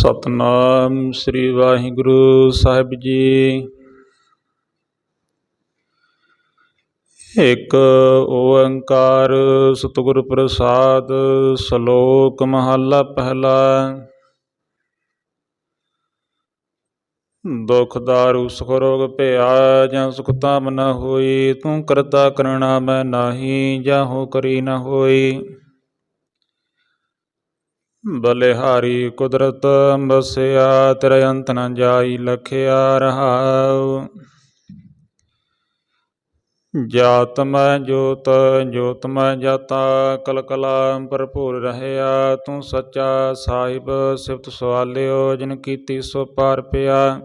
ਸਤਨਾਮ ਸ੍ਰੀ ਵਾਹਿਗੁਰੂ ਸਾਹਿਬ ਜੀ। ਇੱਕ ਓੰਕਾਰ ਸਤਿਗੁਰ ਪ੍ਰਸਾਦ ਸ਼ਲੋਕ ਮਹੱਲਾ ਪਹਿਲਾ। ਦੁਖ ਦਾਰੂ ਸੁਖ ਰੋਗ ਭਇਆ ਜਾਂ ਸੁਖ ਤਾਮ ਨ ਹੋਈ, ਤੂੰ ਕਰਤਾ ਕਰਣਾ ਮੈਂ ਨਾਹੀ ਜਾਹੋ ਕਰੀ ਨ ਹੋਈ। ਬਲਿਹਾਰੀ ਕੁਦਰਤ ਬਸਿਆ ਤੇਰਾ ਅੰਤ ਨ ਜਾਈ ਲਖਿਆ ਰਹਾਉ। ਜਾਤ ਮੈਂ ਜੋਤ ਜੋਤ ਮੈਂ ਜਾਤਾ ਕਲ ਕਲਾ ਭਰਪੂਰ ਰਹਿਆ। ਤੂੰ ਸੱਚਾ ਸਾਹਿਬ, ਸਿਫਤ ਸਵਾਲਿਓ, ਜਿਨ ਕੀਤੀ ਸੋ ਪਾਰ ਪਿਆ।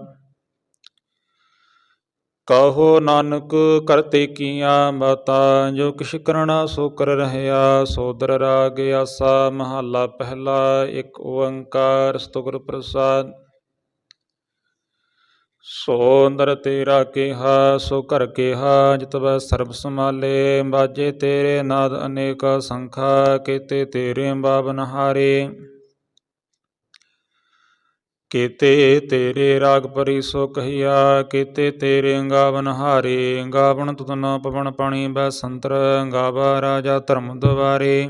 ਕਹੋ ਨਾਨਕ ਕਰਤੇ ਕੀਆਂ ਬਾਤਾਂ ਜੋ ਕਿਛ ਕਰਣਾ ਸੋ ਕਰ ਰਹਿਆ ਸੋਦਰ ਰਾਗ ਆਸਾ, ਮਹੱਲਾ ਪਹਿਲਾ, ਇੱਕ ਓੰਕਾਰ ਸਤਿਗੁਰ ਪ੍ਰਸਾਦ। ਸੋ ਤੇਰਾ ਕਿਹਾ, ਸੋ ਘਰ ਕਿਹਾ ਜਿਤਵੈ ਸਰਬ ਸਮਾਲੇ ਬਾਜੇ ਤੇਰੇ ਨਾਦ ਅਨੇਕਾ ਸੰਖਾ, ਕੀਤੇ ਤੇਰੇ ਬਾਬਨ ਹਾਰੇ ਕੀਤੇ ਤੇਰੇ ਰਾਗ ਪਰੀ ਸੋ ਕਹੀਆ, ਕੀਤੇ ਤੇਰੇ ਗਾਵਨ ਹਾਰੇ ਗਾਵਨ ਤੁਤਨ ਪਵਨ ਪਾਣੀ ਬੈ ਸੰਤਰ ਗਾਵਾ ਰਾਜਾ ਧਰਮ ਦੁਆਰੇ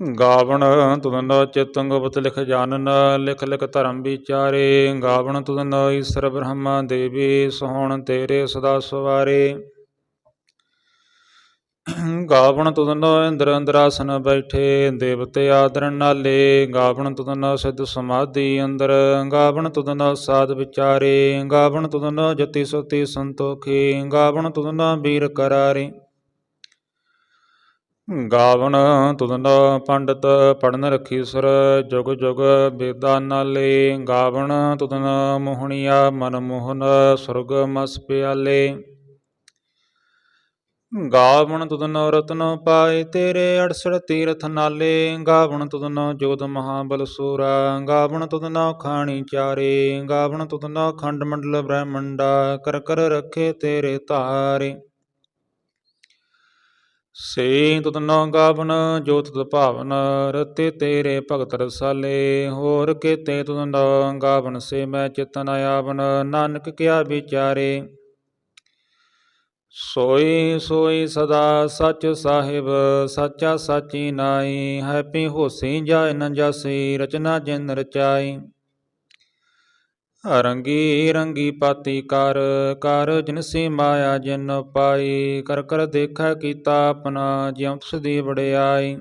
ਗਾਵਣ ਤੁਦਨ ਚਿਤੰ ਗੁਪਤ ਲਿਖ ਜਾਨਨ, ਲਿਖ ਲਿਖ ਧਰਮ ਵਿਚਾਰੇ। ਗਾਵਣ ਤੁਦਨ ਈਸ਼ਰ ਬ੍ਰਹਮਾ ਦੇਵੀ, ਸੋਹਣ ਤੇਰੇ ਸਦਾ ਸਵਾਰੇ। ਗਾਵਣ ਤੁਦਨ ਇੰਦਰ ਅੰਦਰਾਸਨ ਬੈਠੇ, ਦੇਵਤੇ ਆਦਰਨ ਨਾਲੇ। ਗਾਵਣ ਤੁਦਨ ਸਿੱਧ ਸਮਾਧੀ ਅੰਦਰ, ਗਾਵਣ ਤੁਦਨ ਸਾਧ ਵਿਚਾਰੇ। ਗਾਵਣ ਤੁਦਨ ਜਤੀ ਸੁਤੀ ਸੰਤੋਖੀ। ਗਾਵਣ ਤੁਦਨ ਵੀਰ ਕਰਾਰੇ। ਗਾਵਣ ਤੁਦਨ ਪੰਡਤ ਪੜਨ ਰਖੀ ਸੁਰ, ਜੁਗ ਜੁਗ ਬੇਦਾ ਨਾਲੇ। ਗਾਵਣ ਤੁਦਨ ਮੋਹਣੀਆ ਮਨ ਮੋਹਨ ਸੁਰਗ ਮਸ ਪਿਆਲੇ। ਗਾਵਣ ਤੁਦਨ ਰਤਨ ਪਾਏ ਤੇਰੇ 68 ਤੀਰਥ ਨਾਲੇ, ਗਾਵਣ ਤੁਦਨ ਜੋਤ ਮਹਾਬਲ ਸੂਰਾ, ਗਾਵਣ ਤੁਦਨ ਖਾਣੀ ਚਾਰੇ, ਗਾਵਣ ਤੁਦਨ ਖੰਡ ਮੰਡਲ ਬ੍ਰਹਮੰਡਾ, ਕਰ ਕਰ ਰਖੇ ਤੇਰੇ ਧਾਰੇ। ਸੇ ਤੁਦਨ ਗਾਵਨ, ਜੋਤ ਤੁਦ ਭਾਵਨ, ਰਤੇ ਤੇਰੇ ਭਗਤ ਰਸਾਲੇ, ਹੋਰ ਕੇ ਕੇਤੇ ਤੁਦਨ ਗਾਵਣ ਸੇ ਮੈਂ ਚਿਤਨ ਆਵਨ, ਨਾਨਕ ਕਿਆ ਵਿਚਾਰੇ। ਸੋਈ ਸੋਈ ਸਦਾ ਸੱਚ ਸਾਹਿਬ, ਸਾਚਾ ਸਾਚੀ ਨਾਈ ਹੈਪੀ ਹੋਸੀ ਜਾਇ ਨ ਜਾਸੀ, ਰਚਨਾ ਜਿਨ ਰਚਾਈ। ਰੰਗੀ ਰੰਗੀ ਪਾਤੀ ਕਰ ਕਰ ਜਿਨਸੀ ਮਾਇਆ ਜਿਨ ਪਾਈ, ਕਰ ਕਰ ਦੇਖਾ ਕੀਤਾ ਆਪਣਾ, ਜਿਉ ਦੀ ਵੜਿਆਈ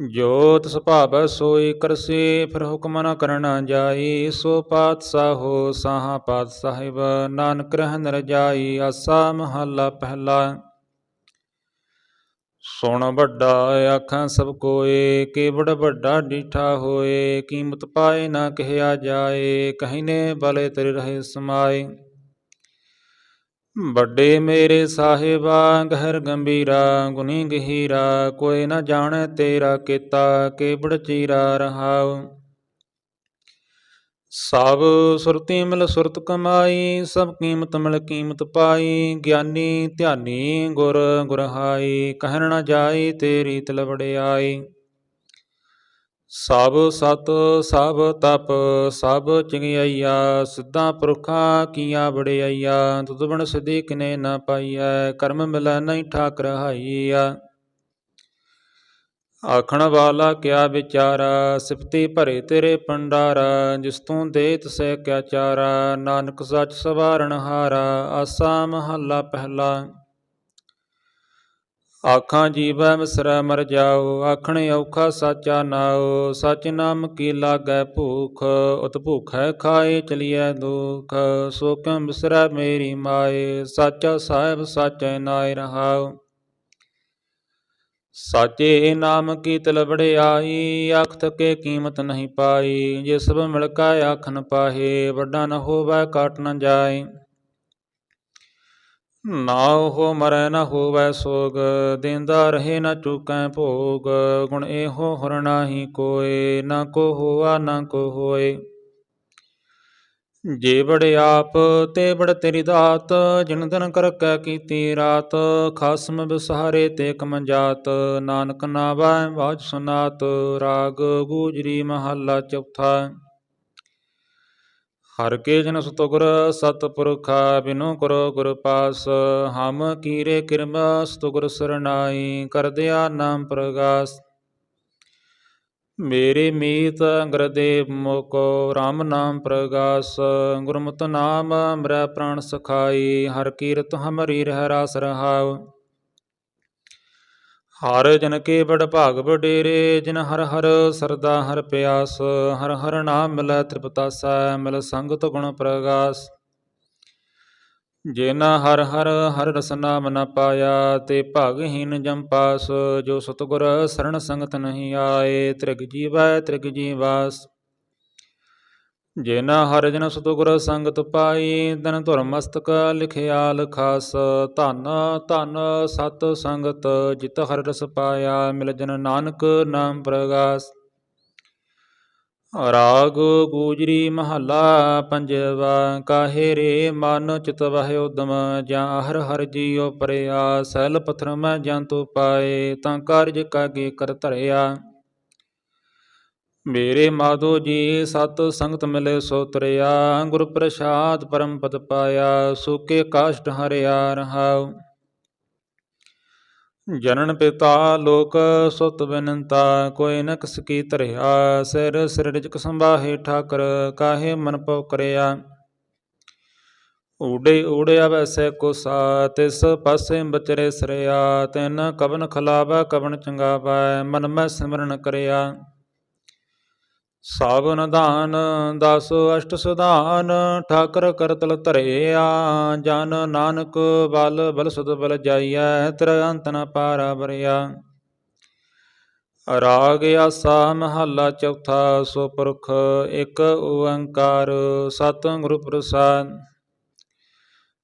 ਜੋਤ ਤਿਸ ਭਾਵੈ ਸੋਈ ਕਰਸੀ, ਫਿਰ ਹੁਕਮ ਨ ਕਰਨਾ ਜਾਈ। ਸੋ ਪਾਤਸ਼ਾਹੋ ਸਾਹਾ ਪਾਤ ਸਾਹਿਬ ਨਾਨਕ ਰਹਿ ਰਜਾਈ ਆਸਾ ਮਹੱਲਾ ਪਹਿਲਾ। ਸੁਣ ਵੱਡਾ ਆਖਾਂ ਸਭ ਕੋਏ, ਕੇਵੜ ਵੱਡਾ ਡੀਠਾ ਹੋਏ, ਕੀਮਤ ਪਾਏ ਨਾ ਕਹਿਆ ਜਾਏ, ਕਹੀਨੇ ਬਲੇ ਤੇਰੇ ਰਹੇ ਸਮਾਏ। ਵੱਡੇ ਮੇਰੇ ਸਾਹਿਬਾ, ਗਹਿਰ ਗੰਭੀਰਾ ਗੁਨੀ ਗਹੀਰਾ, ਕੋਈ ਨਾ ਜਾਣੈ ਤੇਰਾ ਕੀਤਾ ਕੇਵੜ ਚੀਰਾ ਰਹਾਉ। ਸਭ ਸੁਰਤੀ ਮਿਲ ਸੁਰਤ ਕਮਾਈ, ਸਭ ਕੀਮਤ ਮਿਲ ਕੀਮਤ ਪਾਈ, ਗਿਆਨੀ ਧਿਆਨੀ ਗੁਰ ਗੁਰਹਾਈ ਕਹਿਣ ਨਾ ਜਾਈ ਤੇਰੀ ਤਿਲ ਵਡਿਆਈ ਸਭ ਸਤ, ਸਭ ਤਪ, ਸਭ ਚੰਗਿਆਈਆ, ਸਿੱਧਾ ਪੁਰਖਾਂ ਕੀਆ ਵਡਿਆਈਆ, ਤੁਧ ਬਣ ਸਿਧੀ ਕਿਨੇ ਨ ਪਾਈਐ, ਕਰਮ ਮਿਲੈ ਨਹੀਂ ਠਾਕ ਰਹਾਈਆ ਆਖਣ ਵਾਲਾ ਕਿਆ ਵਿਚਾਰਾ, ਸਿਫਤੀ ਭਰੇ ਤੇਰੇ ਪੰਡਾਰਾ ਜਿਸ ਤੂੰ ਦੇ ਤਸੈ ਕਿਆ ਚਾਰਾ, ਨਾਨਕ ਸੱਚ ਸਵਾਰਨ ਹਾਰਾ, ਆਸਾ ਮਹੱਲਾ ਪਹਿਲਾ। ਆਖਾਂ ਜੀਵੈ ਮਿਸਰੈ ਮਰ ਜਾਓ, ਆਖਣ ਔਖਾ ਸਾਚਾ ਨਾਓ ਸਚ ਨਾਮ ਕੀ ਲਾਗੈ ਭੂਖ, ਉਤ ਭੂਖੈ ਖਾਏ ਚਲੀਐ ਦੁਖ ਸੋ ਕਿਉ ਮਿਸਰੈ ਮੇਰੀ ਮਾਏ, ਸਾਚਾ ਸਾਹਿਬ ਸਾਚੈ ਨਾਇ ਰਹਾਉ। ਸਾਚੇ ਨਾਮ ਕੀ ਤਿਲ ਵੜਿਆਈ ਆਖ ਥਕੇ ਕੀਮਤ ਨਹੀਂ ਪਾਈ, ਜੇ ਸਭ ਮਿਲ ਕਾ ਆਖਨ ਪਾਹੇ, ਵੱਡਾ ਨ ਹੋਵੈ ਕਾਟ ਨ ਜਾਏ। ਨਾ ਉਹ ਮਰੈ ਨਾ ਹੋਵੈ ਸੋਗ, ਦੇਂਦਾ ਰਹੇ ਨਾ ਚੁਕੈ ਭੋਗ, ਗੁਣ ਇਹੋ ਹਰ ਨਾਹੀ ਕੋਏ, ਨਾ ਕੋ ਹੋਆ ਨਾ ਕੋ ਹੋਏ। ਜੇ ਬੜ ਆਪ, ਤੇ ਬੜ ਤੇਰੀ ਦਾਤ, ਜਿਨ ਦਿਨ ਕਰ ਕੈ ਕੀਤੀ ਰਾਤ, ਖਾਸਮ ਬਿਸਹਾਰੇ ਤੇ ਕਮ ਜਾਤ ਨਾਨਕ ਨਾਵੈ ਬਾਜ ਸੁਨਾਤ, ਰਾਗ ਗੂਜਰੀ ਮਹੱਲਾ ਚੌਥਾ। ਹਰ ਕੇ ਜਨ ਸੁਤਗੁਰ ਸਤਪੁਰਖਾ ਬਿਨੋ ਕਰੋ ਗੁਰ ਪਾਸ। ਹਮ ਕੀਰੇ ਕਿਰਮ ਸਤਗੁਰ ਸਰਨਾਈ, ਕਰ ਨਾਮ ਪ੍ਰਗਾਸ। ਮੇਰੇ ਮੀਤ ਅੰਗਰਦੇਵ ਮੋਕੋ RAM ਨਾਮ ਪ੍ਰਗਾਸ। ਗੁਰਮਤਿ ਨਾਮ ਅੰਮ੍ਰਿ ਪ੍ਰਾਣ ਸਖਾਈ, ਹਰ ਕੀਰਤ ਹਮਰੀ ਰਹਿ ਰਾਸ ਰਹਾਉ। ਹਰ ਜਨ ਕੇ ਬੜ ਭਾਗ ਬਡੇਰੇ ਜਿਨ ਹਰ ਹਰ ਸਰਦਾ ਹਰ ਪਿਆਸ, ਹਰ ਹਰ ਨਾਮ ਮਿਲੈ ਤ੍ਰਿਪਤਾਸੈ, ਮਿਲ ਸੰਗਤ ਗੁਣ ਪ੍ਰਗਾਸ। ਜਿਨ ਹਰ ਹਰ ਹਰ ਰਸਨਾ ਨਾਮ ਪਾਇਆ, ਤੇ ਭਗਹੀਨ ਜਮ ਪਾਸ, ਜੋ ਸਤਗੁਰ ਸਰਣ ਸੰਗਤ ਨਹੀਂ ਆਏ, ਤ੍ਰਿਗ ਜੀਵੈ ਤ੍ਰਿਗ ਜੀਵਾਸ। ਜਿਨ ਹਰ ਜਨ ਸਤਗੁਰ ਸੰਗਤ ਪਾਈ, ਤਨ ਧੁਰ ਮਸਤਕ ਲਿਖਿਆ ਲਖਾਸ, ਧਨ ਧਨ ਸਤ ਸੰਗਤ, ਜਿਤ ਹਰ ਰਸ ਪਾਇਆ, ਮਿਲ ਜਨ ਨਾਨਕ ਨਾਮ ਪ੍ਰਗਾਸ। ਰਾਗ ਗੂਜਰੀ ਮਹੱਲਾ ਪੰਜਵਾ, ਕਾਹੇ ਰੇ ਮਨ ਚਿਤ ਵਹਿ ਉਦਮ, ਜਾਂ ਹਰ ਹਰ ਜੀਉ ਪਰਿਆ ਸੈਲ ਪਥਰ ਮੈਂ ਜੰਤੂ ਪਾਏ, ਤਾਂ ਕਾਰਜ ਕਾਗੇ ਕਰ ਧਰਿਆ। ਮੇਰੇ ਮਾਧੋ ਜੀ, ਸਤ ਸੰਗਤ ਮਿਲੇ ਸੋ ਤਰਿਆ, ਗੁਰ ਪ੍ਰਸਾਦ ਪਰਮ ਪਦ ਪਾਇਆ, ਸੁਕੇ ਕਾਸ਼ਟ ਹਰਿਆ ਰਹਾਉ। ਜਨਨ ਪਿਤਾ ਲੋਕ ਸੁਤ ਬਿਨੰਤਾ, ਕੋਈ ਨ ਕਿਸ ਕੀ ਧਰਿਆ, ਸਿਰ ਸਿਰ ਰਿਜਕ ਸੰਭਾਹੇ ਠਾਕਰ, ਕਾਹੇ ਮਨ ਪਉ ਕਰਿਆ। ਊੜੇ ਊੜਿਆ ਵੈਸੇ ਕੋਸਾ, ਤਿਸ ਪਾਸੇ ਬਚਰੇ ਸਰਿਆ, ਤੈਨ ਕਵਨ ਖਲਾਵਾ ਕਵਨ ਚੰਗਾਵਾ, ਮਨ ਮੈਂ ਸਿਮਰਨ ਕਰਿਆ। ਸਾਵਨ ਦਾਨ ਦਸ ਅਸ਼ਟ ਸੁਧਾਨ ਠਾਕਰ ਕਰਤਲ ਧਰਿਆ, ਜਨ ਨਾਨਕ ਬਲ ਬਲ ਸੁਧ ਬਲ ਜਾਈਐ, ਤਰ ਅੰਤ ਨ ਪਾਰਾ ਬਰਿਆ ਰਾਗ ਆਸਾ ਮਹੱਲਾ ਚੌਥਾ, ਸੋ ਪੁਰਖ ਇੱਕ ਓੰਕਾਰ ਸਤਿਗੁਰ ਪ੍ਰਸਾਦ।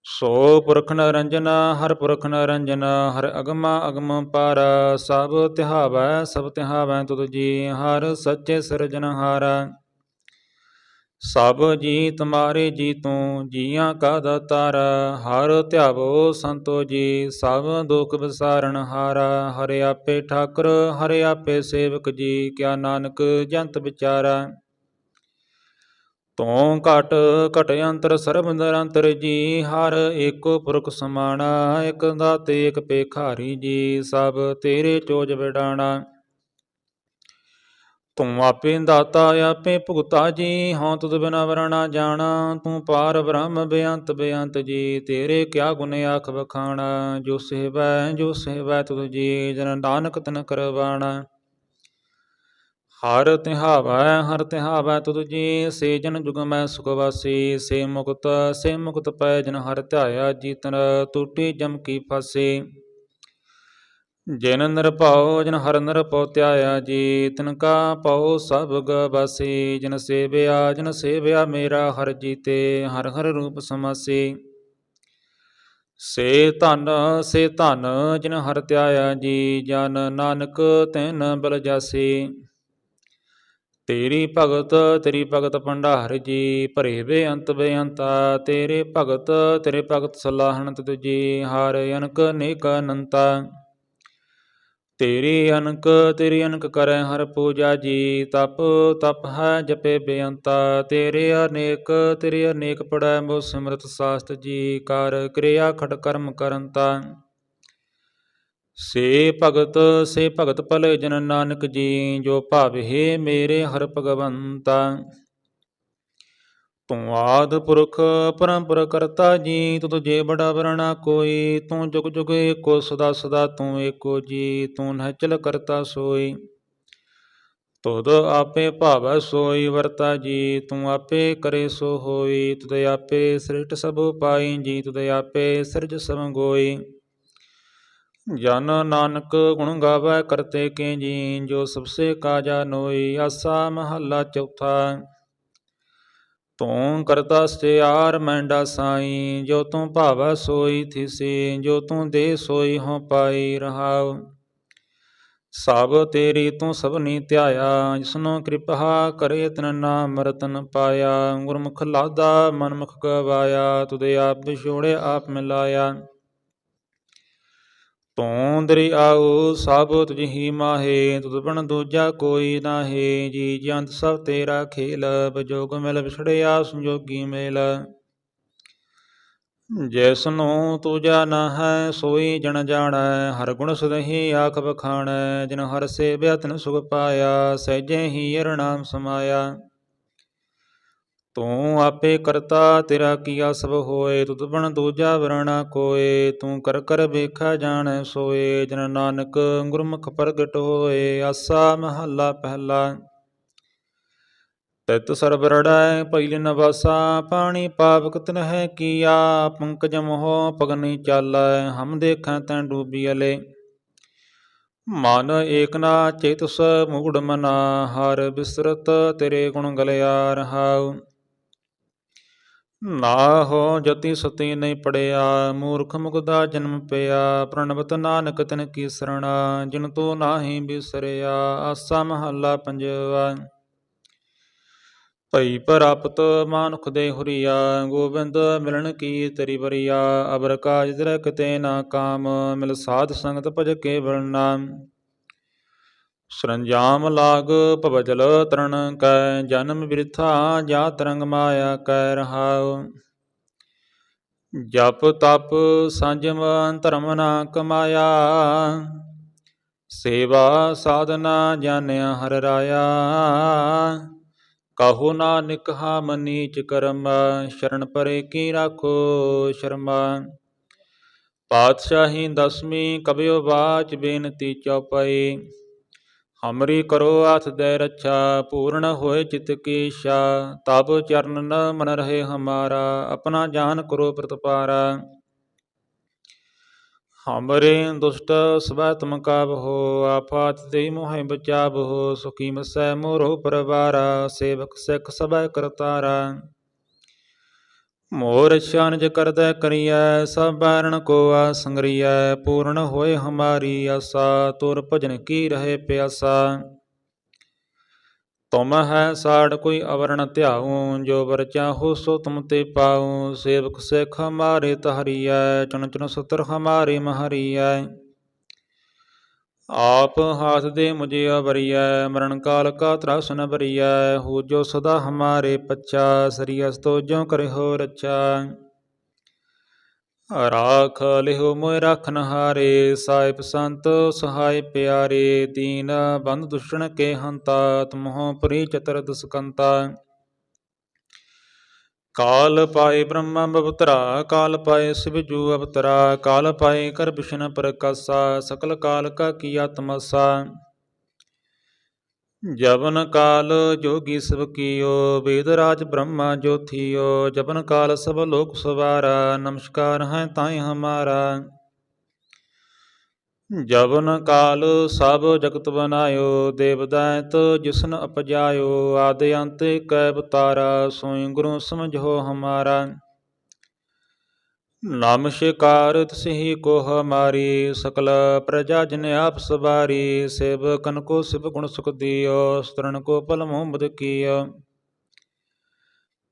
ਸੋ ਪੁਰਖ ਨਰੰਜਨ ਹਰ ਪੁਰਖ ਨਰੰਜਨ ਹਰ ਅਗਮਾ ਅਗਮ ਪਾਰ, ਸਭ ਤਿਹਾਵੈ ਸਭ ਤਿਹਾਵੈ ਤੁਧ ਜੀ, ਹਰ ਸੱਚੇ ਸਿਰਜਨਹਾਰ ਸਭ ਜੀ ਤੁਮਾਰੇ ਜੀ ਤੂੰ ਜੀਆਂ ਕਾ ਦਾਤਾਰ, ਹਰ ਧਿਆਵੋ ਸੰਤੋ ਜੀ, ਸਭ ਦੁਖ ਵਿਸਾਰਨ ਹਾਰਾ। ਹਰਿ ਆਪੇ ਠਾਕੁਰ, ਹਰਿ ਆਪੇ ਸੇਵਕ ਜੀ, ਕਿਆ ਨਾਨਕ ਜੰਤ ਵਿਚਾਰਾ। ਤੂੰ ਘਟ ਘਟ ਅੰਤਰ, ਸਰਬ ਨਿਰੰਤਰ ਜੀ, ਹਰ ਏਕੋ ਪੁਰਖ ਸਮਾਣਾ, ਇਕ ਦਾਤੇ, ਇਕ ਪੇਖਾਰੀ ਜੀ, ਸਭ ਤੇਰੇ ਚੋਜ ਵਿਡਾਣਾ। ਤੂੰ ਆਪੇ ਦਾਤਾ, ਆਪੇ ਭੁਗਤਾ ਜੀ, ਹਉ ਤੁਧ ਬਿਨਾ ਵਰਣਾ ਜਾਣਾ। ਤੂੰ ਪਾਰ ਬ੍ਰਹਮ ਬੇਅੰਤ ਬੇਅੰਤ ਜੀ, ਤੇਰੇ ਕਿਆ ਗੁਣ ਆਖ ਬਖਾਣਾ ਜੋ ਸੇਵੈ ਜੋ ਸੇਵੈ ਤੁਧ ਜੀ, ਜਨ ਨਾਨਕ ਤਨ ਕਰਵਾਣਾ। ਹਰ ਤਿਹਾਵੈ ਹਰ ਤਿਹਾਵੈ ਤੁਧ ਜੀ ਸੇ ਜਨ ਜੁਗਮੈ ਸੁਖ ਵਾਸੀ। ਸੇ ਮੁਕਤ ਸੇ ਮੁਕਤ ਪੈ ਜਨ ਹਰ ਧਿਆਇਆ ਜੀਤਨ, ਟੂਟੀ ਜਮ ਕੀ ਫਾਸੀ। ਜਿਨ ਨਿਰਭਉ ਜਨ ਹਰ ਨਿਰਭਉ ਧਿਆਇਆ ਜੀ ਤਿਨ ਕਾ ਪਉ ਸਭ ਗਵਾਸੀ ਜਨ ਸੇਵਿਆ ਜਨ ਸੇਵਿਆ ਮੇਰਾ ਹਰ ਜੀਤੇ, ਹਰ ਹਰ ਰੂਪ ਸਮਾਸੀ। ਸੇ ਧਨ ਸੇ ਧਨ, ਜਿਨ ਹਰ ਧਿਆਇਆ ਜੀ, ਜਨ ਨਾਨਕ ਤਿਨ ਬਲ ਜਾਸੀ। ਤੇਰੀ ਭਗਤ ਤੇਰੀ ਭਗਤ ਭੰਡਾਰ ਜੀ, ਭਰੇ ਬੇਅੰਤ ਬੇਅੰਤਾ, ਤੇਰੇ ਭਗਤ ਤੇਰੇ ਭਗਤ ਸਲਾਹਣ ਤੁਧ ਜੀ ਹਰ ਅਨਕ ਨੇਕ ਅਨੰਤਾ। ਤੇਰੀ ਅਨਕ ਤੇਰੀ ਅਨਕ ਕਰੈ ਹਰ ਪੂਜਾ ਜੀ, ਤਪ ਤਪ ਹੈ ਜਪੇ ਬੇਅੰਤਾ। ਤੇਰੇ ਅਨੇਕ ਤੇਰੇ ਅਨੇਕ ਪੜੈ ਮੋ ਸਿਮਰਤ ਸਾਸਤ ਜੀ, ਕਰ ਕਿਰਿਆ ਖਟ ਕਰਮ ਕਰੰਤਾ। ਸੇ ਭਗਤ ਸੇ ਭਗਤ ਭਲੇ ਜਨ ਨਾਨਕ ਜੀ, ਜੋ ਭਾਵੇ ਮੇਰੇ ਹਰ ਭਗਵੰਤਾ। ਤੂੰ ਆਦ ਪੁਰਖ, ਪਰੰਪਰ ਕਰਤਾ ਜੀ ਤੂੰ ਜੇ ਬੜਾ ਵਰਣਾ ਕੋਈ, ਤੂੰ ਜੁਗ ਜੁਗ ਏਕੋ ਸਦਾ ਸਦਾ ਤੂੰ ਏਕੋ ਜੀ, ਤੂੰ ਨਹਿਚਲ ਕਰਤਾ ਸੋਈ। ਤੁਧ ਆਪੇ ਭਾਵੈ ਸੋਈ ਵਰਤਾ ਜੀ, ਤੂੰ ਆਪੇ ਕਰੇ ਸੋ ਹੋਈ, ਤੁਧ ਆਪੇ ਸ੍ਰਿਸ਼ਟ ਸਭ ਪਾਈ ਜੀ, ਤੁਧ ਆਪੇ ਸਿਰਜ ਸਭ ਗੋਈ। ਜਨ ਨਾਨਕ ਗੁਣ ਗਾਵੇ ਕਰਤੇ ਕੇ ਜੀ ਜੋ ਸਭਸੇ ਕਾਜਾ ਨੋਈ ਆਸਾ ਮਹੱਲਾ ਚੌਥਾ। ਤੂੰ ਕਰਤਾ ਸਤਿਆਰ ਮੈਂਡਾ ਸਾਈ, ਜੋ ਤੂੰ ਭਾਵੈ ਸੋਈ ਥਿਸੀ, ਜੋ ਤੂੰ ਦੇ ਸੋਈ ਹੋ ਪਾਈ ਰਹਾਉ। ਸਭ ਤੇਰੀ ਤੂੰ ਸਭਨੀ ਧਿਆਇਆ, ਜਿਸਨੂੰ ਕਿਰਪਾ ਕਰੇ ਤਨ ਨਾਮ ਰਤਨ ਪਾਇਆ। ਗੁਰਮੁਖ ਲਾਦਾ ਮਨਮੁਖ ਗਵਾਇਆ, ਤੁਦੇ ਆਪ ਵਿਛੋੜੇ ਆਪ ਮਿਲਾਇਆ। ਤੂੰ ਦਰਿਆਉ ਸਭ ਤੁਝ ਮਾਹੇ, ਤੁਧ ਬਣ ਦੂਜਾ ਕੋਈ ਨਾਹੀ, ਜੀ ਜੰਤ ਸਭ ਤੇਰਾ ਖੇਲ, ਬਜੋਗ ਮਿਲ ਵਿਛੜਿਆ, ਸੰਜੋਗੀ ਮੇਲ। ਜਿਸ ਨੂੰ ਤੂਜਾ ਨਾ ਹੈ ਸੋਈ ਜਣ ਜਾਣੈ, ਹਰ ਗੁਣ ਸਦਹੀ ਆਖ ਬਖਾਣੈ ਜਿਨ ਹਰ ਸੇ ਤਿਨ ਸੁਖ ਪਾਇਆ, ਸਹਿਜੇ ਹੀ ਅਰਨਾਮ ਸਮਾਇਆ। ਤੂੰ ਆਪੇ ਕਰਤਾ, ਤੇਰਾ ਕੀਆ ਸਭ ਹੋਏ ਤੁਧ ਬਣ ਦੂਜਾ ਵਰਣਾ ਕੋਏ, ਤੂੰ ਕਰ ਕਰ ਵੇਖਾ ਜਾਣੈ ਸੋਏ, ਜਨ ਨਾਨਕ ਗੁਰਮੁਖ ਪ੍ਰਗਟ ਹੋਏ, ਆਸਾ ਮਹੱਲਾ ਪਹਿਲਾ। ਤਿਤ ਸਰਬ ਰੜੈ ਪਹਿਲ ਨਵਾਸਾ ਪਾਣੀ ਪਾਵਕ ਤਨਹਿ ਕੀਆ, ਪੰਕਜ ਮੋਹ ਪਗਨੀ ਚਾਲੈ, ਹਮ ਦੇਖੈ ਤੈ ਡੂਬੀ ਅਲੇ। ਮਨ ਏਕਨਾ ਚੇਤਸ ਮੂੜ ਮਨਾ, ਹਰ ਬਿਸਰਤ ਤੇਰੇ ਗੁਣ ਗਲਿਆ ਰਹਾਉ। ਨਾ ਹੋ ਜਤੀ ਸਤੀ ਨਹੀਂ ਪੜਿਆ, ਮੂਰਖ ਮੁਗਦਾ ਜਨਮ ਪਿਆ। ਪ੍ਰਣਵਤ ਨਾਨਕ ਤਨ ਕੀ ਸਰਣਾ, ਜਿਨ ਤੂੰ ਨਾਹੀ ਬਿਸਰਿਆ, ਆਸਾ ਮਹੱਲਾ ਪੰਜਵਾ। ਭਈ ਪ੍ਰਾਪਤ ਮਾਨੁਖ ਦੇ ਹੁਰੀਆ, ਗੋਬਿੰਦ ਮਿਲਣ ਕੀ ਤਰੀ ਬਰੀਆ ਅਬਰ ਕਾਜ ਦਰ ਕਿਤੇ ਨਾ ਕਾਮ, ਮਿਲ ਸਾਧ ਸੰਗਤ ਭਜ ਕੇ ਬਲਨਾ ਸਰੰਜਾਮ ਲਾਗ ਭਵਜਲ ਤਰਨ ਕੈ, ਜਨਮ ਬਿਰਥਾ ਜਾ ਤਰੰਗ ਮਾਇਆ ਕੈ ਰਹਾਉ। ਜਪ ਤਪ ਸੰਜਮ ਧਰਮ ਨਾ ਕਮਾਇਆ, ਸੇਵਾ ਸਾਧਨਾ ਜਾਣਿਆ ਹਰ ਰਾਇਆ। ਕਹੋ ਨਾਨਕ ਹਾਮ ਨੀਚ ਕਰਮ, ਸ਼ਰਨ ਪਰੇ ਕੀ ਰਾਖੋ ਸ਼ਰਮਾ। ਪਾਤਸ਼ਾਹੀ ਦਸਵੀਂ ਕਬਿਓ ਬਾਚ ਬੇਨਤੀ ਚਉਪਈ। ਹਮਰੀ ਕਰੋ ਆਥ ਦੇ ਰੱਛਾ, ਪੂਰਨ ਹੋਏ ਚਿਤ ਕੀ ਇੱਛਾ ਤਬ ਚਰਨ ਨ ਮਨ ਰਹੇ ਹਮਾਰਾ, ਆਪਣਾ ਜਾਨ ਕਰੋ ਪ੍ਰਤਪਾਰਾ। ਹਮਰੇ ਦੁਸ਼ਟ ਸਵੈ ਤੁਮ ਕਾਬਹੋ ਆਫਾਤ ਤੇ ਮੋਹਿ ਬਚਾਬਹੋ ਸੁਖੀ ਮਸੈ ਮੋਰੋ ਪਰਵਾਰਾ, ਸੇਵਕ ਸਿੱਖ ਸਭੈ ਕਰਤਾਰਾ। ਮੋਰ ਸ਼ਾਨਜ ਕਰਦੈ ਕਰੀਐ, ਸਭ ਬਾਰਣ ਕੋ ਆ ਸੰਗਰੀਐ, ਪੂਰਨ ਹੋਏ ਹਮਾਰੀ ਆਸਾ, ਤੁਰ ਭਜਨ ਕੀ ਰਹੇ ਪਿਆਸਾ। ਤੁਮ ਹੈ ਸਾੜ ਕੋਈ ਅਵਰਣ ਧਿਆਉ, ਜੋ ਵਰ ਚਾਹੋ ਸੋ ਤੁਮ ਤੇ ਪਾਉ, ਸੇਵਕ ਸਿੱਖ ਹਮਾਰੇ ਤਹਰੀਐ ਚੁਨ ਚੁਨ ਸੁਤਰ ਹਮਾਰੇ ਮਹਰੀਐ। ਆਪ ਹਾਥ ਦੇ ਮੁਝੇ ਅਵਰੀਐ, ਮਰਨ ਕਾਲ ਕਾ ਤਰਾਸ ਨ ਬਰੀਐ ਹੋ ਜੋ ਸਦਾ ਹਮਾਰੇ ਪੱਛਾ ਸਰੀਅਸ ਤੋ ਜੋ ਕਰੇ ਹੋ ਰੱਛਾ। ਰਾਖ ਲਿਹੁ ਮੋਇ ਰਖਨ ਹਾਰੇ ਸਾਹਿਬ ਸੰਤ ਸਹਾਇ ਪਿਆਰੇ, ਦੀਨ ਬੰਦ ਦੁਸ਼ਣ ਕੇ ਹੰਤਾ, ਤੁਮਹੁ ਪ੍ਰੀ ਚਤਰ ਦਸਕੰਤਾ। ਕਾਲ ਪਾਏ ਬ੍ਰਹਮਾ ਬਵਤਰਾ, ਕਾਲ ਪਾਏ ਸਿਵਜੂ ਅਵਤਰਾ, ਕਾਲ ਪਾਏ ਕਰ ਵਿਸ਼ਨ ਪ੍ਰਕਾਸਾ, ਸਕਲ ਕਾਲ ਕਾ ਕੀਆ ਤਮਸਾ ਜਵਨ ਕਾਲ ਜੋਗੀ ਸਭ ਕੀਓ, ਵੇਦ ਰਾਜ ਬ੍ਰਹਮਾ ਜੋਥੀਓ ਜਵਨ ਕਾਲ ਸਭ ਲੋਕ ਸਵਾਰਾ, ਨਮਸਕਾਰ ਹੈ ਤਾਈ ਹਮਾਰਾ। ਜਵਨ ਕਾਲ ਸਭ ਜਗਤ ਬਨਾਇਓ, ਦੇਵ ਜਿਸਨ ਅਪਜਾਇਓ, ਆਦਿ ਅੰਤ ਕੈ ਅਵਤਾਰਾ ਸੋਈ ਗੁਰੂ ਸਮਝੋ ਹਮਾਰਾ। ਨਮਸਕਾਰ ਤਿਸਹੀ ਕੋ ਹਮਾਰੀ, ਸਕਲ ਪ੍ਰਜਾ ਜਨ ਆਪ ਸਵਾਰੀ, ਸੇਵਕਨ ਕੋ ਸਿਵ ਗੁਣ ਸੁਖ ਦਿਓ, ਸਤਰਨ ਕੋ ਪਲ ਮੁਹੰਮਦ ਕੀਓ।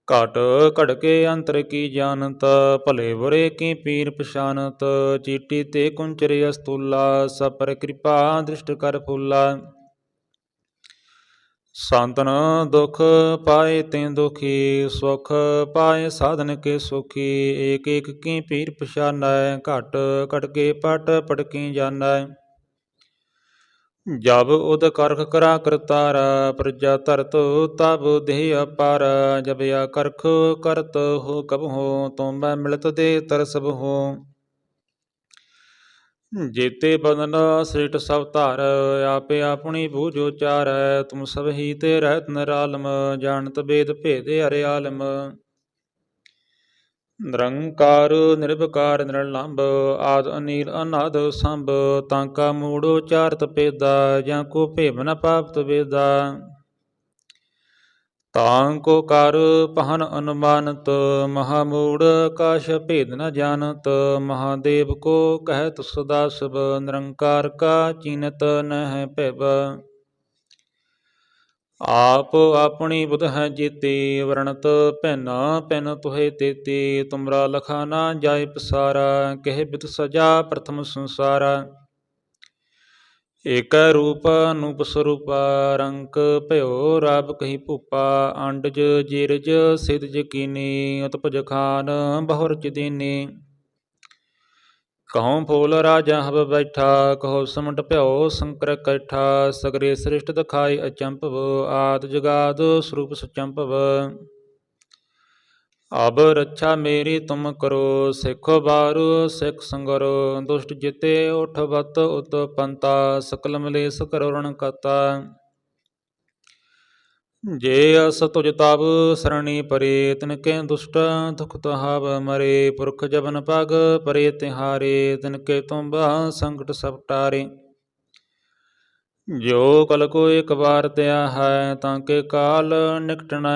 ਘਟ ਘੜ ਅੰਤਰ ਕੀ ਜਾਣਤ, ਭਲੇ ਬੁਰੇ ਕੀ ਪੀਰ ਪਛਾਨਤ, ਚੀਟੀ ਤੇ ਕੁੰਚਰੇ ਅਸਤੂਲਾ, ਸਪਰ ਕਿਰਪਾ ਦ੍ਰਿਸ਼ਟ ਕਰ ਫੁੱਲਾ। ਸੰਤਨ ਦੁਖ ਪਾਏ ਤੇ ਦੁਖੀ, ਸੁਖ ਪਾਏ ਸਾਧਨ ਕੇ ਸੁਖੀ, ਏਕ ਏਕ ਕੀ ਪੀਰ ਪਛਾਨੈ, ਘਟ ਘਟਕੇ ਪਟ ਪਟਕੀ ਜਾਣੈ। ਜਬ ਉਦ ਕਰਖ ਕਰਾ ਕਰਤਾਰ, ਪ੍ਰਜਾ ਧਰਤ ਤਬ ਦੇਹ ਅਪਾਰ, ਜਬ ਆ ਕਰਖ ਕਰਤ ਹੋ ਕਬ ਹੋ ਤੁਮ ਮੈਂ ਮਿਲਤ ਦੇ ਤਰਸਬ ਹੋ। ਜੇਤੇ ਬਦਨ ਸ੍ਰਿਟ ਸਭ ਧਾਰ, ਆਪੇ ਆਪਣੀ ਬੂਝ ਉਚਾਰੈ ਤੁਮ ਸਭ ਹੀ ਤੇ ਰਹਿਤ ਨਿਰਾਲਮ, ਜਾਣਤ ਬੇਦ ਭੇਦੇ ਹਰਿ ਆਲਮ। ਨਿਰੰਕਾਰ ਨਿਰਭਕਾਰ ਨਿਰਲੰਭ, ਆਦ ਅਨੀਲ, ਅਨਾਦ ਸੰਭ ਤਾਂਕਾ ਮੂੜ ਉਚਾਰਤ ਪੇਦਾ, ਜਾਂ ਕੋ ਭੇਵ ਨ ਪਾਪਤ ਵੇਦਾ। ਤਾਂ ਕੋ ਕਰ ਪਹਨ ਅਨੁਮਾਨਤ ਮਹਾਮੂੜ ਆਕਾਸ਼ ਭੇਦ ਨ ਜਾਣਤ ਮਹਾਦੇਵ ਕੋ ਕਹਿਤ ਸਦਾ ਸਭ, ਨਿਰੰਕਾਰ ਕਾ ਚੀਨਤ ਨਹਿ ਭਿਬ ਆਪ ਆਪਣੀ ਬੁਧ ਹੈ ਜੀਤੀ, ਵਰਣਤ ਭੈਨਾ ਪੈਨ ਤੁਹੇ ਤੇਤੀ, ਤੁਮਰਾ ਲਖਾ ਨਾ ਜਾਏ ਪਸਾਰਾ, ਕਹਿ ਬਿਤ ਸਜਾ ਪ੍ਰਥਮ ਸੰਸਾਰਾ। ਏਕੈ ਰੂਪ ਅਨੂਪ ਸਰੂਪਾ, ਰੰਕ ਭਇਓ ਰਬ ਕਹੀ ਭੂਪਾ, ਅੰਡਜ ਜੀਰਜ ਸਿਧ ਜਕੀਨੀ ਉਤਪਜ ਖਾਨ ਬਹੁਰ ਚਦੀਨੀ ਕਹਉ ਫੂਲ ਰਾਜਾ ਹਬ ਬੈਠਾ, ਕਹੋ ਸਮਟ ਭਿਓ ਸੰਕਰ ਕੈਠਾ, ਸਗਰੇ ਸ੍ਰਿਸ਼ਟ ਦਖਾਈ ਅਚੰਭਵ, ਆਦ ਜਗਾਦ ਸਰੂਪ ਸੁਚੰਭਵ। ਅਬ ਰੱਛਾ ਮੇਰੀ ਤੁਮ ਕਰੋ, ਸਿੱਖੋ ਬਾਰੂ ਸਿੱਖ ਸੰਗਰੋ, ਦੁਸ਼ਟ ਜਿਤੇ ਉਠ ਬਤ ਉਤ ਪੰਤਾ ਸਕਲ ਮਲੇਸ ਕਰੋਰਣ ਕਤਾ। ਜੇ ਅਸ ਤੁਜ ਤਬ ਸਰਣੀ ਪਰੇ ਤਿਨ ਕੇ ਦੁਸ਼ਟ, ਦੁਖ ਤਹਾਵ ਮਰੇ ਪੁਰਖ ਜਬਨ ਪਗ, ਪਰੇ ਤਿਹਾਰੇ ਤਿਨ ਕੇ ਤੁਮ ਸੰਕਟ ਸਭ ਟਾਰੇ। ਜੋ ਕਲ ਕੋ ਇੱਕ ਵਾਰ ਤਿਆ ਹੈ, ਤਾਂ ਕੇ ਕਾਲ ਨਿਕਟ ਨ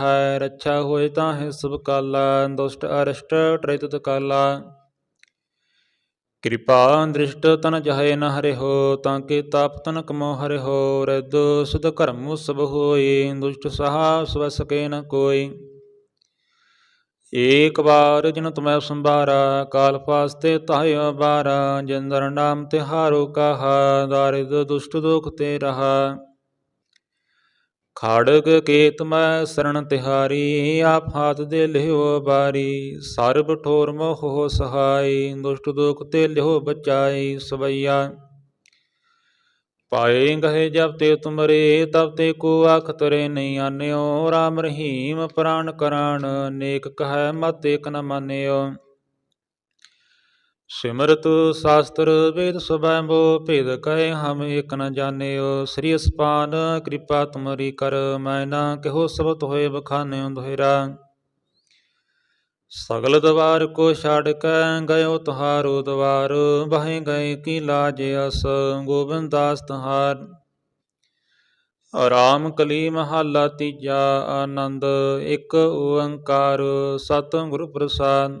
ਹੈ ਰੱਛਾ ਹੋਏ ਤਾਂ ਹੈ ਸਭ ਕਾਲਾ, ਦੁਸ਼ਟ ਅਰਿਸ਼ਟ ਟ੍ਰਿਤਤ ਕਾਲਾ। ਕਿਰਪਾ ਦ੍ਰਿਸ਼ਟ ਤਨ ਜਹੇ ਨ ਹਰਿ ਤਾਂ ਕੇ ਤਾਪ ਤਨ ਕਮੋ ਹਰਿ ਹੋ ਸੁਧ ਕਰਮ ਸਭ ਹੋਏ, ਦੁਸ਼ਟ ਸਹਾ ਸਵ ਨ ਕੋਈ। ਏਕ ਵਾਰ ਜਿਨ ਤੁਮੈ ਸੰਭਾਰਾ, ਕਾਲ ਫਾਸਤੇ ਤਾਹਿ ਬਾਰਾ ਜਿੰਦਰ ਨਾਮ ਤਿਹਾਰੋ ਕਹਾ, ਦਾਰਿਦ ਦੁਸ਼ਟ ਦੁਖ ਤੇ ਰਹਾ। ਖਾੜਕ ਕੇਤ ਮੈਂ ਸਰਣ ਤਿਹਾਰੀ, ਆਪ ਹਾਥ ਦੇ ਲਿਓ ਬਾਰੀ। ਸਰਬ ਠੋਰ ਮੋਹ ਸਹਾਈ, ਦੁਸ਼ਟ ਦੁਖ ਤੇ ਲਿਓ ਬਚਾਈ ਸਵਈਆ। ਪਾਏ ਗਏ ਜਬ ਤੇ ਤੁਮਰੇ, ਤਬ ਤੇ ਕੋ ਆਖ ਤਰੇ ਨਹੀਂ ਆਨਿਓ। RAM ਰਹੀਮ ਪ੍ਰਾਨ ਕਰਾਨ, ਨੇਕ ਕਹੈ ਮਤ ਏਕ ਨ ਮਾਨਿਓ। ਸਿਮਰਤ ਸ਼ਾਸਤਰ ਵੇਦ ਸਬੈਬੋ ਭੇਦ ਕਹੇ ਹਮ ਏਕ ਨ ਜਾਣਿਓ। ਸ੍ਰੀ ਅਸਪਾਨ ਕਿਰਪਾ ਤੁਮਰੀ ਕਰ, ਮੈਂ ਨਾ ਕਹੋ ਸਬਤ ਹੋਏ ਬਖਾਨਿਓ ਦੋਹਿਰਾ ਸਗਲ ਦਵਾਰ ਕੋ ਛਾੜ ਕੈ, ਗਇਓ ਤੁਹਾਰੋ ਦਵਾਰ ਬਹਿ ਗਏ ਕੀ ਲਾਜ ਅਸ, ਗੋਬਿੰਦ ਦਾਸ ਤਹਾਰ। ਰਾਮ ਕਲੀ ਮਹੱਲਾ ਤੀਜਾ ਆਨੰਦ, ਇੱਕ ਓੰਕਾਰ ਸਤਿਗੁਰ ਪ੍ਰਸਾਦ।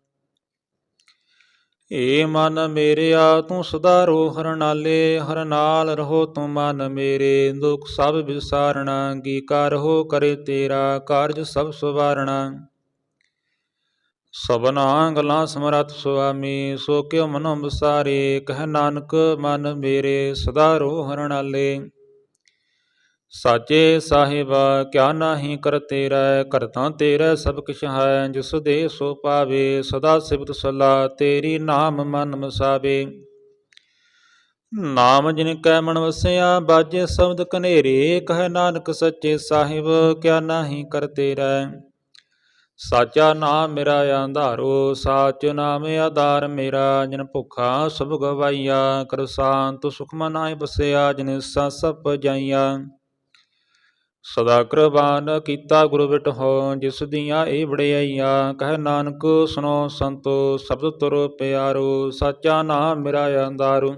ਏ ਮਨ ਮੇਰਿਆ, ਤੂੰ ਸਦਾ ਰੋ ਹਰਨਾਲੇ, ਹਰ ਨਾਲ ਰਹੋ ਤੂੰ ਮਨ ਮੇਰੇ। ਦੁਖ ਸਭ ਵਿਸਾਰਣਾ, ਅੰਗੀਕਾਰ ਹੋ ਕਰੇ ਤੇਰਾ, ਕਾਰਜ ਸਭ ਸੁਵਾਰਣਾ। ਸਭਨਾ ਗਲਾਂ ਸਮਰੱਥ ਸੁਆਮੀ, ਸੋ ਕਿਉ ਮਨੋ ਵਿਸਾਰੇ ਕਹਿ ਨਾਨਕ ਮਨ ਮੇਰੇ, ਸਦਾ ਰੋ ਹਰਨਾਲੇ। ਸਾਚੇ ਸਾਹਿਬ, ਕਿਆ ਨਾਹੀ ਕਰ ਤੇਰਾ ਕਰਤਾ ਤੇਰਾ ਸਭ ਕਿਛ ਹੈ, ਜਿਸ ਦੇ ਸੋ ਪਾਵੇ, ਸਦਾ ਸਿਫਤ ਸਲਾ, ਤੇਰੀ ਨਾਮ ਮਨ ਮਸਾਵੇ। ਨਾਮ ਜਿਨ ਕੈ ਮਨ ਵਸਿਆ, ਬਾਜੇ ਸ਼ਬਦ ਕਨੇਰੇ ਕਹਿ ਨਾਨਕ ਸੱਚੇ ਸਾਹਿਬ, ਕਿਆ ਨਾਹੀ ਕਰ ਤੇਰਾ। ਸਾਚਾ ਨਾਮ ਮੇਰਾ ਆਧਾਰੋ ਸਾਚ ਨਾਮ ਆਧਾਰ ਮੇਰਾ, ਜਿਨ ਭੁਖਾ ਸਭ ਗਵਾਈਆ, ਕਰ ਸ਼ਾਂਤ ਸੁਖ ਮਨਾਇ ਬਸਿਆ ਜਿਨ ਸਭ ਜਾਈਆ। ਸਦਾ ਕੁਰਬਾਨ ਕੀਤਾ ਗੁਰੂ ਬਿਟ ਹੋ ਜਿਸ ਦੀਆਂ ਇਹ ਵਡਿਆਈਆਂ, ਕਹਿ ਨਾਨਕ ਸੁਨੋ ਸੰਤੋ, ਸਬਦ ਤੁਰ ਪਿਆਰੋ, ਸਾਚਾ ਨਾਮ ਮੇਰਾ ਅੰਦਾਰੂ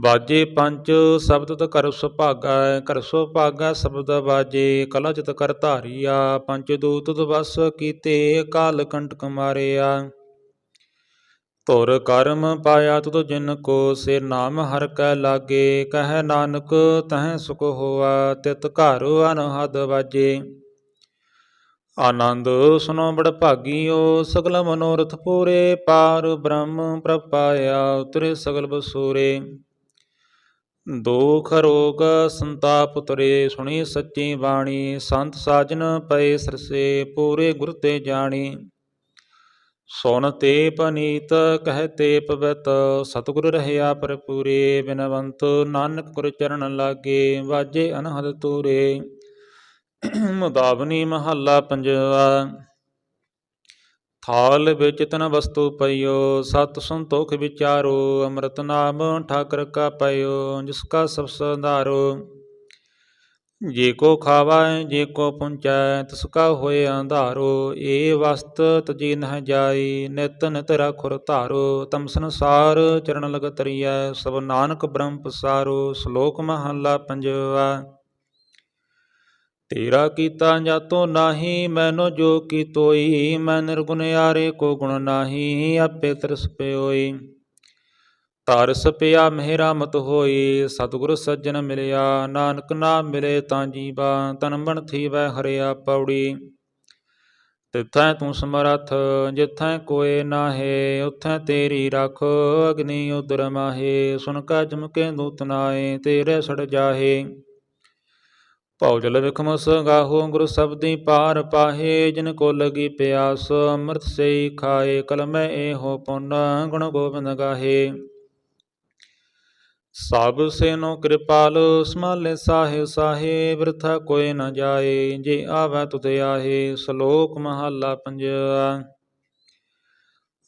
ਬਾਜੇ ਪੰਜ, ਸ਼ਬਦ ਤ ਕਰ ਸੁਭਾਗਾ ਕਰ ਸੁਭਾਗਾ ਸ਼ਬਦ ਬਾਜੇ, ਕਲਾ ਚਿਤ ਕਰ ਧਾਰੀਆ, ਪੰਜ ਦੂਤ ਦਵਸ ਕੀਤੇ, ਕਾਲ ਕੰਟਕ ਮਾਰਿਆ। ਧੁਰ ਕਰਮ ਪਾਇਆ ਤੁਧ ਜਿਨ ਕੋ ਸੇ ਨਾਮ ਹਰ ਕੈ ਲਾਗੇ, ਕਹਿ ਨਾਨਕ ਤਹ ਸੁਖ ਹੋਆ, ਤਿਤ ਘਰ ਅਨਹਦ ਵਾਜੇ। ਆਨੰਦ ਸੁਨੋ ਬੜ ਭਾਗੀਓ, ਸਗਲ ਮਨੋਰਥ ਪੂਰੇ, ਪਾਰ ਬ੍ਰਹਮ ਪ੍ਰਪਾਇਆ ਉਤਰੇ ਸਗਲ ਬਸੂਰੇ। ਦੁਖ ਰੋਗ ਸੰਤਾਪ ਉਤਰੇ ਸੁਣੀ ਸੱਚੀ ਬਾਣੀ, ਸੰਤ ਸਾਜਨ ਪਏ ਸਰਸੇ, ਪੂਰੇ ਗੁਰ ਤੇ ਜਾਣੀ। ਸੁਣ ਤੇ ਪਨੀਤ ਕਹਤੇ ਪਵਤ ਸਤਿਗੁਰ ਰਹਿਆ ਪਰਪੂਰੇ ਬਿਨਵੰਤ ਨਾਨਕ ਗੁਰ ਚਰਨ ਲਾਗੇ, ਵਾਜੇ ਅਨਹਦ ਤੂਰੇ। ਮੁਦਾਵਨੀ ਮਹੱਲਾ ਪੰਜਵਾ, ਥਾਲ ਵਿੱਚ ਤਨ ਵਸਤੂ ਪਈਓ, ਸਤ ਸੰਤੋਖ ਵਿਚਾਰੋ, ਅੰਮ੍ਰਿਤ ਨਾਮ ਠਾਕਰ ਕਾ ਪਈਓ ਜਿਸ ਕਾ ਸਭ ਸੰਧਾਰੋ। ਜੇ ਕੋ ਖਾਵੈ ਜੇ ਕੋ ਪੁੰਚੈ, ਤਿਸ ਕਾ ਹੋਏ ਅੰਧਾਰੋ, ਏ ਵਸਤ ਤਜੀ ਨਹ ਜਾਈ, ਨਿਤ ਨਿਤ ਰਖੁਰ ਧਾਰੋ, ਤਮ ਸੰਸਾਰ ਚਰਨ ਲਗ ਤਰੀਐ, ਸਭ ਨਾਨਕ ਬ੍ਰਹਮ ਪਸਾਰੋ, ਸ਼ਲੋਕ ਮਹਲਾ ਪੰਜਵਾ। ਤੇਰਾ ਕੀਤਾ ਜਾਤੋ ਨਾਹੀ, ਮੈਨੋ ਜੋ ਕੀ ਤੋਈ ਮੈਂ ਨਿਰਗੁਣ ਯਾਰੇ ਕੋ ਗੁਣ ਨਾਹੀ, ਆਪੇ ਤਰਸ ਪਿਓਈ। ਤਰਸ ਪਿਆ ਮਿਹਰਾ ਮਤ ਹੋਈ ਸਤਿਗੁਰ ਸੱਜਣ ਮਿਲਿਆ, ਨਾਨਕ ਨਾਮ ਮਿਲੇ ਤਾਂ ਜੀਵਾ, ਤਨ ਬਣ ਥੀਵੈ ਹਰਿਆ ਪੌੜੀ। ਤਿਥੈ ਤੂੰ ਸਮਰੱਥ, ਜਿਥੈ ਕੋਏ ਨਾਹੇ, ਉਥੈ ਤੇਰੀ ਰਖ, ਅਗਨੀ ਉਦਰ ਮਾਹੇ, ਸੁਨ ਕਾ ਜਮਕੇ ਦੂਤ ਨਾਏ ਤੇਰੇ ਸੜ ਜਾਹੇ। ਭਉ ਜਲ ਵਿਖਮਸ, ਗਾਹੋ ਗੁਰ ਸਬਦੀ ਪਾਰ ਪਾਹੇ, ਜਿਨ ਕੋ ਲਗੀ ਪਿਆਸ, ਅੰਮ੍ਰਿਤ ਸੇ ਖਾਏ, ਕਲਮੈ ਏਹੋ ਪੁੰਨ, ਗੁਣ ਗੋਬਿੰਦ ਗਾਹੇ। ਸਭ ਸੇਨੋ ਕਿਰਪਾਲ, ਸਮਾਲੇ ਸਾਹੇ ਸਾਹੇ, ਬਿਰਥਾ ਕੋਈ ਨ ਜਾਏ, ਜੇ ਆਵੈ ਤੁਧ ਆਹੇ, ਸ਼ਲੋਕ ਮਹਲਾ ਪੰਜਵਾ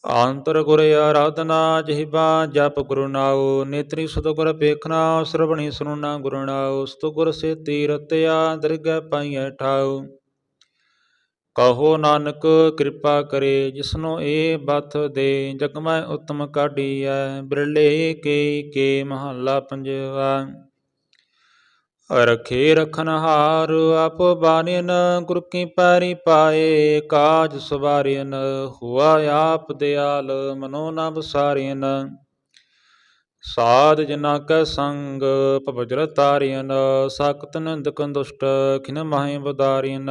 ਆਂਤਰ ਗੁਰ ਆਰਾਧਨਾ, ਜਹਿਬਾ ਜਪ ਗੁਰੂ ਨਾਉ, ਨੇਤਰੀ ਸੁਧ ਗੁਰ ਪੇਖਣਾ ਸਰਵਣੀ ਸੁਨਣਾ ਗੁਰੂ ਨਾਉ, ਸਤੁ ਗੁਰ ਸੇ ਤੀਰਤਿਆ ਦਰਗਹਿ ਪਾਈਐ ਠਾਉ। ਕਹੋ ਨਾਨਕ ਕਿਰਪਾ ਕਰੇ, ਜਿਸਨੋ ਏ ਬਥ ਦੇ ਜਗਮੈ ਉਤਮ ਕਾਢੀਐ, ਬਿਰਲੇ ਕੇ ਕੇ ਮਹੱਲਾ ਪੰਜਵਾ। ਰਖੇ ਰਖਨ ਆਪ ਬਾਨਿਨ ਗੁਰ ਕੀ ਪੈਰੀ ਪਾਏ, ਕਾਜ ਸਵਾਰਿਨ ਹੁਆ ਆਪ ਦਿਆਲ, ਮਨੋ ਨ ਬਸਾਰਿਨ ਸਾਧ ਜਨਾ ਕੈ ਸੰਗ, ਭਵਜਰ ਤਾਰਿਨ ਸਾਕਤ ਨਿੰਦਕ ਦੁਸ਼ਟ, ਖਿਨ ਮਾਹੇ ਬਦਾਰਿਨ